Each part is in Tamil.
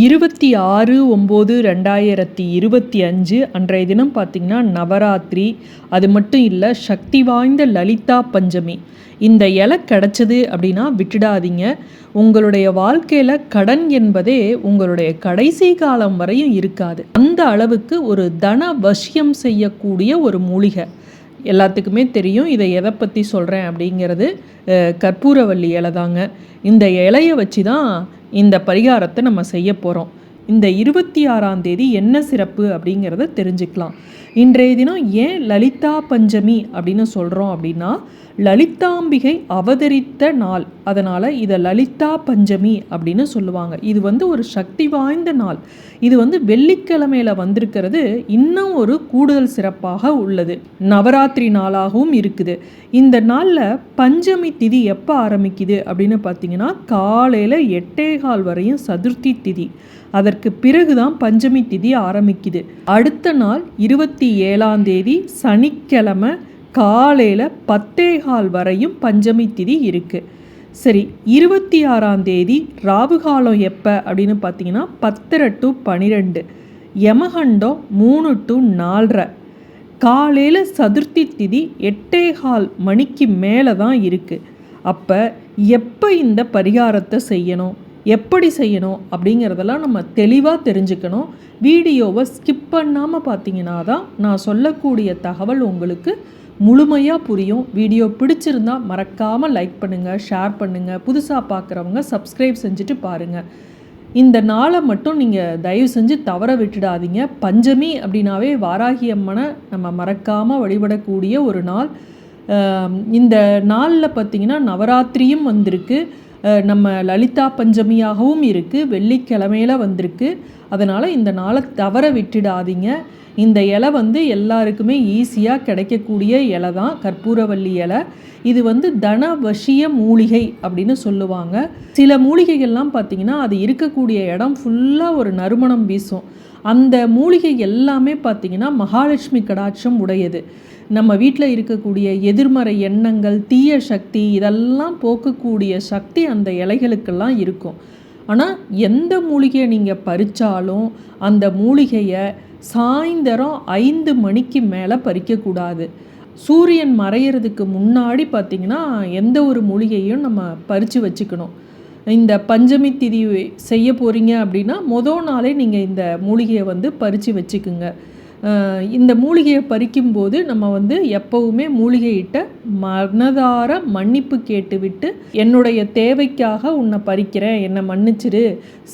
இருபத்தி ஆறு ஒம்பது ரெண்டாயிரத்தி இருபத்தி அஞ்சு அன்றைய தினம் பார்த்திங்கன்னா நவராத்திரி. அது மட்டும் இல்லை சக்தி வாய்ந்த லலிதா பஞ்சமி. இந்த இலை கிடச்சது அப்படின்னா விட்டுடாதீங்க. உங்களுடைய வாழ்க்கையில் கடன் என்பதே உங்களுடைய கடைசி காலம் வரையும் இருக்காது. அந்த அளவுக்கு ஒரு தன வசியம் செய்யக்கூடிய ஒரு மூலிகை. எல்லாத்துக்குமே தெரியும் இதை எதை பற்றி சொல்கிறேன் அப்படிங்கிறது கற்பூரவல்லி இலை தாங்க இந்த இலையை வச்சு தான் இந்த பரிகாரத்தை நம்ம செய்ய போகிறோம் இந்த இருபத்தி ஆறாம் தேதி என்ன சிறப்பு அப்படிங்கிறத தெரிஞ்சுக்கலாம். இன்றைய தினம் ஏன் லலிதா பஞ்சமி அப்படின்னு சொல்கிறோம் அப்படின்னா லலிதாம்பிகை அவதரித்த நாள். அதனால் இதை லலிதா பஞ்சமி அப்படின்னு சொல்லுவாங்க. இது வந்து ஒரு சக்தி வாய்ந்த நாள். இது வந்து வெள்ளிக்கிழமையில் வந்திருக்கிறது இன்னும் ஒரு கூடுதல் சிறப்பாக உள்ளது. நவராத்திரி நாளாகவும் இருக்குது. இந்த நாளில் பஞ்சமி திதி எப்போ ஆரம்பிக்குது அப்படின்னு பார்த்தீங்கன்னா காலையில் எட்டே கால் வரையும் சதுர்த்தி திதி. அதற்கு பிறகுதான் பஞ்சமி திதி ஆரம்பிக்குது. அடுத்த நாள் இருபத்தி ஏழாம் தேதி சனிக்கிழமை காலையில் பத்தே கால் வரையும் பஞ்சமி திதி இருக்குது சரி இருபத்தி ஆறாம் தேதி ராவுகாலம் எப்போ அப்படின்னு பார்த்தீங்கன்னா பத்தரை டு பனிரெண்டு யமகண்டம் மூணு டு நாலரை. காலையில் சதுர்த்தி திதி எட்டே கால் மணிக்கு மேலே தான் இருக்குது அப்போ எப்போ இந்த பரிகாரத்தை செய்யணும்? எப்படி செய்யணும் அப்படிங்கிறதெல்லாம் நம்ம தெளிவாக தெரிஞ்சுக்கணும். வீடியோவை ஸ்கிப் பண்ணாமல் பார்த்தீங்கன்னா தான் நான் சொல்லக்கூடிய தகவல் உங்களுக்கு முழுமையாக புரியும். வீடியோ பிடிச்சிருந்தா மறக்காமல் லைக் பண்ணுங்கள் ஷேர் பண்ணுங்கள் புதுசாக பார்க்குறவங்க சப்ஸ்கிரைப் செஞ்சுட்டு பாருங்கள் இந்த நாளை மட்டும் நீங்கள் தயவு செஞ்சு தவற விட்டுடாதீங்க. பஞ்சமி அப்படின்னாவே வாராகி அம்மனை நம்ம மறக்காமல் வழிபடக்கூடிய ஒரு நாள். இந்த நாளில் பார்த்திங்கன்னா நவராத்திரியும் வந்திருக்கு. நம்ம லலிதா பஞ்சமியாகவும் இருக்குது வெள்ளிக்கிழமையில் வந்திருக்கு. அதனால் இந்த நாளை தவற விட்டுடாதீங்க. இந்த இலை வந்து எல்லாருக்குமே ஈஸியாக கிடைக்கக்கூடிய இலை தான் கற்பூரவல்லி இலை. இது வந்து தனவசிய மூலிகை அப்படின்னு சொல்லுவாங்க. சில மூலிகைகள்லாம் பார்த்திங்கன்னா அது இருக்கக்கூடிய இடம் ஃபுல்லாக ஒரு நறுமணம் வீசும். அந்த மூலிகை எல்லாமே பார்த்திங்கன்னா மகாலட்சுமி கடாட்சம் உடையது. நம்ம வீட்டில் இருக்கக்கூடிய எதிர்மறை எண்ணங்கள் தீய சக்தி இதெல்லாம் போக்கக்கூடிய சக்தி அந்த இலைகளுக்கெல்லாம் இருக்கும். ஆனால் எந்த மூலிகையை நீங்கள் பறித்தாலும் அந்த மூலிகையை சாயந்தரம் ஐந்து மணிக்கு மேலே பறிக்கக்கூடாது. சூரியன் மறையிறதுக்கு முன்னாடி பார்த்திங்கன்னா எந்த ஒரு மூலிகையும் நம்ம பறித்து வச்சுக்கணும். இந்த பஞ்சமி திதி செய்ய போகிறீங்க அப்படின்னா மொதல் நாளே நீங்கள் இந்த மூலிகையை வந்து பறித்து வச்சுக்குங்க. இந்த மூலிகையை பறிக்கும்போது நம்ம வந்து எப்போவுமே மூலிகையிட்ட மனதார மன்னிப்பு கேட்டுவிட்டு என்னுடைய தேவைக்காக உன்னை பறிக்கிறேன் என்னை மன்னிச்சிரு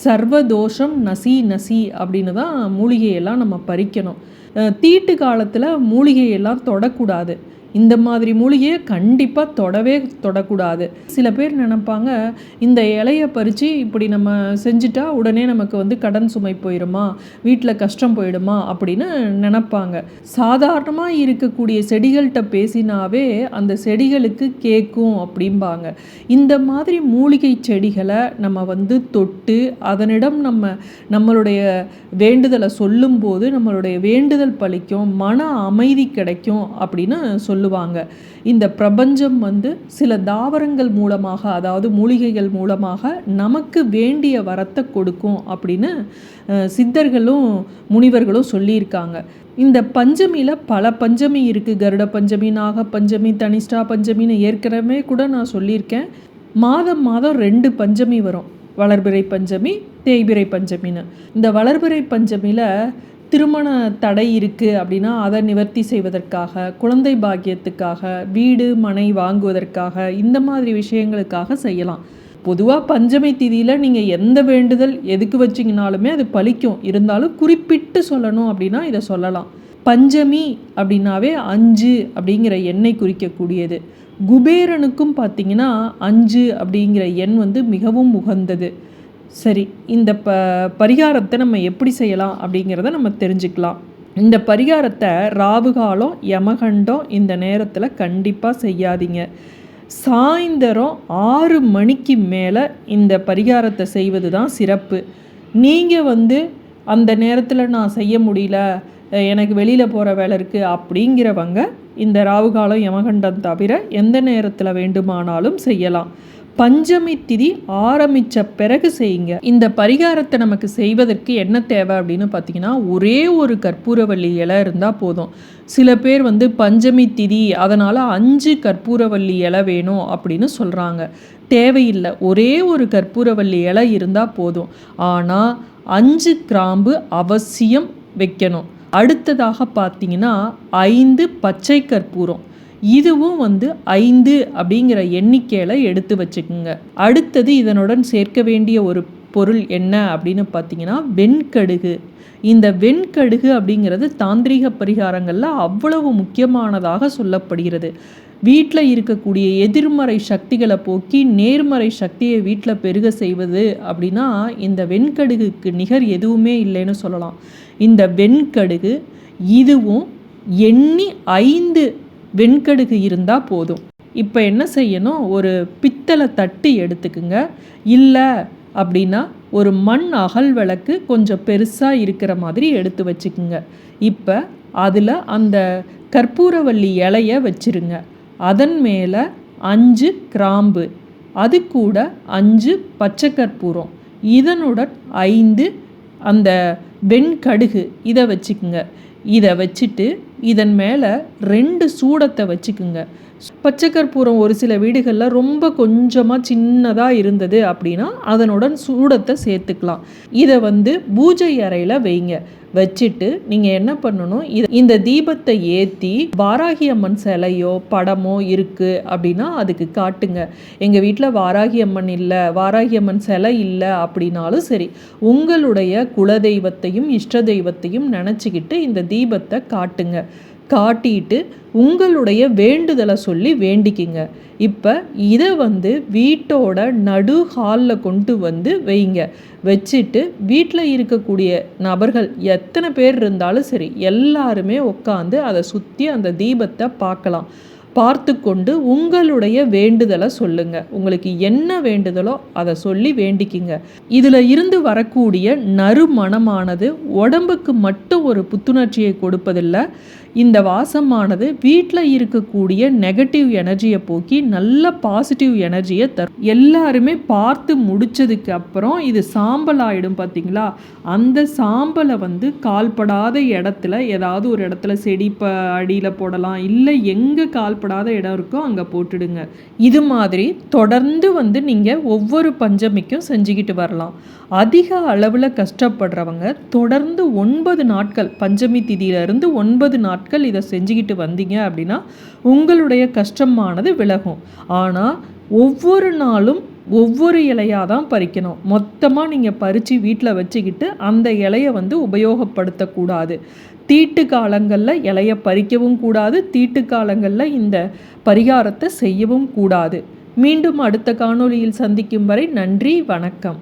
சர்வதோஷம் நசி நசி அப்படின்னு தான் மூலிகையெல்லாம் நம்ம பறிக்கணும். தீட்டு காலத்தில் மூலிகையெல்லாம் தொடக்கூடாது. இந்த மாதிரி மூலிகையை கண்டிப்பாக தொடவே தொடக்கூடாது. சில பேர் நினப்பாங்க இந்த இலையை பறித்து இப்படி நம்ம செஞ்சுட்டா உடனே நமக்கு வந்து கடன் சுமை போயிடுமா வீட்டில் கஷ்டம் போயிடுமா? அப்படின்னு நினப்பாங்க. சாதாரணமாக இருக்கக்கூடிய செடிகள்கிட்ட பேசினாவே அந்த செடிகளுக்கு கேட்கும் அப்படிம்பாங்க. இந்த மாதிரி மூலிகை செடிகளை நம்ம வந்து தொட்டு அதனிடம் நம்ம நம்மளுடைய வேண்டுதலை சொல்லும்போது நம்மளுடைய வேண்டுதல் பழிக்கும் மன அமைதி கிடைக்கும் அப்படின்னு சொல்லி சொல்லுவாங்க. இந்த பிரபஞ்சம் வந்து சில தாவரங்கள் மூலமாக அதாவது மூலிகைகள் மூலமாக நமக்கு வேண்டிய வரத்தை கொடுக்கும் அப்படின்னு சித்தர்களும் முனிவர்களும் சொல்லியிருக்காங்க. இந்த பஞ்சமியில் பல பஞ்சமி இருக்குது கருட பஞ்சமி நாக பஞ்சமி தனிஷ்டா பஞ்சமின்னு ஏற்கனவே கூட நான் சொல்லியிருக்கேன். மாதம் மாதம் ரெண்டு பஞ்சமி வரும். வளர்பிறை பஞ்சமி தேய்பிறை பஞ்சமின்னு. இந்த வளர்பிறை பஞ்சமியில் திருமண தடை இருக்குது அப்படின்னா அதை நிவர்த்தி செய்வதற்காக குழந்தை பாக்கியத்துக்காக வீடு மனை வாங்குவதற்காக இந்த மாதிரி விஷயங்களுக்காக செய்யலாம். பொதுவாக பஞ்சமை திதியில் நீங்கள் எந்த வேண்டுதல் எதுக்கு வச்சிங்கனாலுமே அது பழிக்கும். இருந்தாலும் குறிப்பிட்டு சொல்லணும் அப்படின்னா இதை சொல்லலாம். பஞ்சமி அப்படின்னாவே அஞ்சு அப்படிங்கிற எண்ணை குறிக்கக்கூடியது. குபேரனுக்கும் பார்த்தீங்கன்னா அஞ்சு அப்படிங்கிற எண் வந்து மிகவும் உகந்தது. சரி இந்த ப பரிகாரத்தை நம்ம எப்படி செய்யலாம் அப்படிங்கிறத நம்ம தெரிஞ்சுக்கலாம். இந்த பரிகாரத்தை ராவுகாலம் யமகண்டம் இந்த நேரத்தில் கண்டிப்பாக செய்யாதீங்க. சாயந்தரம் ஆறு மணிக்கு மேலே இந்த பரிகாரத்தை செய்வது தான் சிறப்பு. நீங்கள் வந்து அந்த நேரத்தில் நான் செய்ய முடியல எனக்கு வெளியில் போகிற வேலை இருக்குது அப்படிங்கிறவங்க இந்த ராவுகாலம் யமகண்டம் தவிர எந்த நேரத்தில் வேண்டுமானாலும் செய்யலாம். பஞ்சமி திதி ஆரம்பித்த பிறகு செய்யுங்க. இந்த பரிகாரத்தை நமக்கு செய்வதற்கு என்ன தேவை அப்படின்னு பார்த்தீங்கன்னா ஒரே ஒரு கற்பூரவள்ளி இலை இருந்தால் போதும். சில பேர் வந்து பஞ்சமி திதி அதனால் அஞ்சு கற்பூரவள்ளி இலை வேணும் அப்படின்னு சொல்கிறாங்க தேவையில்லை. ஒரே ஒரு கற்பூரவள்ளி இலை இருந்தால் போதும். ஆனால் அஞ்சு கிராம்பு அவசியம் வைக்கணும். அடுத்ததாக பார்த்தீங்கன்னா ஐந்து பச்சை கற்பூரம். இதுவும் வந்து ஐந்து அப்படிங்கிற எண்ணிக்கையில் எடுத்து வச்சுக்கோங்க. அடுத்தது இதனுடன் சேர்க்க வேண்டிய ஒரு பொருள் என்ன அப்படின்னு பார்த்தீங்கன்னா வெண்கடுகு. இந்த வெண்கடுகு அப்படிங்கிறது தாந்திரிக பரிகாரங்களில் அவ்வளவு முக்கியமானதாக சொல்லப்படுகிறது. வீட்டில் இருக்கக்கூடிய எதிர்மறை சக்திகளை போக்கி நேர்மறை சக்தியை வீட்டில் பெருக செய்வது அப்படின்னா இந்த வெண்கடுகுக்கு நிகர் எதுவுமே இல்லைன்னு சொல்லலாம். இந்த வெண்கடுகு இதுவும் எண்ணி ஐந்து வெண்கடுகு இருந்தால் போதும். இப்போ என்ன செய்யணும்? ஒரு பித்தளை தட்டி எடுத்துக்குங்க. இல்லை அப்படின்னா ஒரு மண் அகல் விளக்கு கொஞ்சம் பெருசாக இருக்கிற மாதிரி எடுத்து வச்சுக்குங்க. இப்போ அதில் அந்த கற்பூரவள்ளி இலைய வச்சுருங்க. அதன் மேலே அஞ்சு கிராம்பு அது கூட அஞ்சு பச்சை கற்பூரம். இதனுடன் ஐந்து அந்த வெண்கடுகு இதை வச்சுக்குங்க. இதை வச்சுட்டு இதன் மேலே ரெண்டு சூடத்தை வச்சுக்குங்க. பச்சை கற்பூரம் ஒரு சில வீடுகளில் ரொம்ப கொஞ்சமாக சின்னதாக இருந்தது அப்படின்னா அதனுடன் சூடத்தை சேர்த்துக்கலாம். இதை வந்து பூஜை அறையில் வைங்க. வச்சுட்டு நீங்கள் என்ன பண்ணணும்? இது இந்த தீபத்தை ஏற்றி வாராகி அம்மன் சிலையோ படமோ இருக்குது அப்படின்னா அதுக்கு காட்டுங்க. எங்கள் வீட்டில் வாராகி அம்மன் இல்லை வாராகி அம்மன் சிலை இல்லை அப்படின்னாலும் சரி உங்களுடைய குலதெய்வத்தையும் இஷ்ட தெய்வத்தையும் நினச்சிக்கிட்டு இந்த தீபத்தை காட்டுங்க. காட்டிட்டு உங்களுடைய வேண்டுதலை சொல்லி வேண்டிக்கிங்க. இப்போ இதை வந்து வீட்டோட நடு ஹாலில் கொண்டு வந்து வைங்க. வச்சுட்டு வீட்டில் இருக்கக்கூடிய நபர்கள் எத்தனை பேர் இருந்தாலும் சரி எல்லாருமே உட்காந்து அதை சுற்றி அந்த தீபத்தை பார்க்கலாம். பார்த்து கொண்டு உங்களுடைய வேண்டுதலை சொல்லுங்க. உங்களுக்கு என்ன வேண்டுதலோ அதை சொல்லி வேண்டிக்கிங்க. இதில் இருந்து வரக்கூடிய நறுமணமானது உடம்புக்கு மட்டும் ஒரு புத்துணர்ச்சியை கொடுப்பதில்லை. இந்த வாசமானது வீட்டில் இருக்கக்கூடிய நெகட்டிவ் எனர்ஜியை போக்கி நல்ல பாசிட்டிவ் எனர்ஜியை தரும். எல்லாருமே பார்த்து முடிச்சதுக்கு அப்புறம் இது சாம்பல் ஆகிடும் பார்த்தீங்களா அந்த சாம்பலை வந்து கால்படாத இடத்துல ஏதாவது ஒரு இடத்துல செடி ப அடியில் போடலாம் இல்லை எங்கே கால்படாத இடம் இருக்கோ அங்கே போட்டுடுங்க. இது மாதிரி தொடர்ந்து வந்து நீங்கள் ஒவ்வொரு பஞ்சமிக்கும் செஞ்சுக்கிட்டு வரலாம். அதிக அளவில் கஷ்டப்படுறவங்க தொடர்ந்து ஒன்பது நாட்கள் பஞ்சமி திதியிலிருந்து ஒன்பது நாட்கள் இதை செஞ்சுக்கிட்டு வந்தீங்க அப்படின்னா உங்களுடைய கஷ்டமானது விலகும். ஆனால் ஒவ்வொரு நாளும் ஒவ்வொரு இலையாக தான் பறிக்கணும். மொத்தமாக நீங்கள் பறித்து வீட்டில் வச்சுக்கிட்டு அந்த இலையை வந்து உபயோகப்படுத்தக்கூடாது. தீட்டு காலங்களில் இலையை பறிக்கவும் கூடாது. தீட்டு காலங்களில் இந்த பரிகாரத்தை செய்யவும் கூடாது. மீண்டும் அடுத்த காணொலியில் சந்திக்கும் வரை நன்றி வணக்கம்.